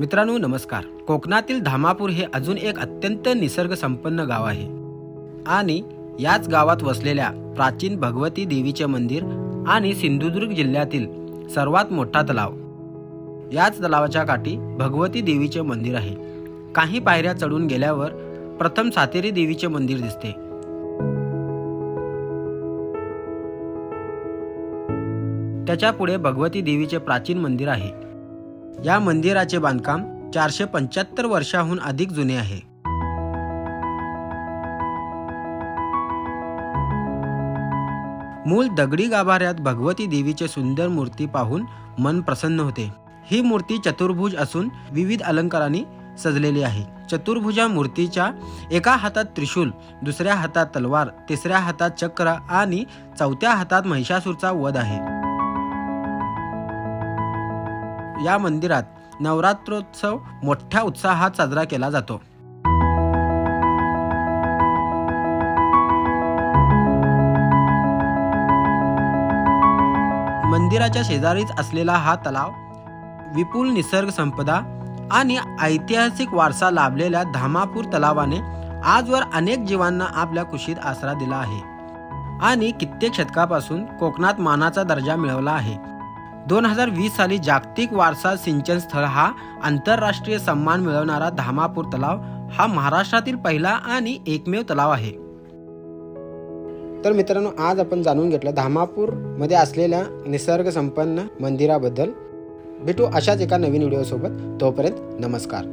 मित्रांनो नमस्कार. कोकणातील धामापूर हे अजून एक अत्यंत निसर्गसंपन्न गाव आहे. आणि याच गावात वसलेल्या प्राचीन भगवती देवीचे मंदिर आणि सिंधुदुर्ग जिल्ह्यातील सर्वात मोठा तलाव. याच तलावाच्या काठी भगवती देवीचे मंदिर आहे. काही पायऱ्या चढून गेल्यावर प्रथम सातेरी देवीचे मंदिर दिसते. त्याच्या पुढे भगवती देवीचे प्राचीन मंदिर आहे. या मंदिराचे बांधकाम चारशे पंच्याहत्तर वर्षाहून अधिक जुने आहे. मूल दगडी गाभाऱ्यात भगवती देवीचे सुंदर मूर्ती पाहून मन प्रसन्न होते. ही मूर्ती चतुर्भुज असून विविध अलंकारांनी सजलेली आहे. चतुर्भुजा मूर्तीच्या एका हातात त्रिशूल दुसऱ्या हातात तलवार तिसऱ्या हातात चक्र आणि चौथ्या हातात महिषासूरचा वध आहे. या मंदिरात नवरात्रोत्सव मोठ्या उत्साहात साजरा केला जातो. मंदिराच्या शेजारीच असलेला हा तलाव विपुल निसर्ग संपदा आणि ऐतिहासिक वारसा लाभलेल्या धामापूर तलावाने आजवर अनेक जीवांना आपल्या कुशीत आसरा दिला आहे. आणि कित्येक शतकापासून कोकणात मानाचा दर्जा मिळवला आहे. दोन हजार वीस साली जागतिक वारसा सिंचन स्थळ हा आंतरराष्ट्रीय सन्मान मिळवणारा धामापूर तलाव हा महाराष्ट्रातील पहिला आणि एकमेव तलाव आहे. तर मित्रांनो आज आपण जाणून घेतलं धामापूरमध्ये असलेल्या निसर्ग संपन्न मंदिराबद्दल. भेटू अशाच एका नवीन व्हिडिओ सोबत तोपर्यंत नमस्कार.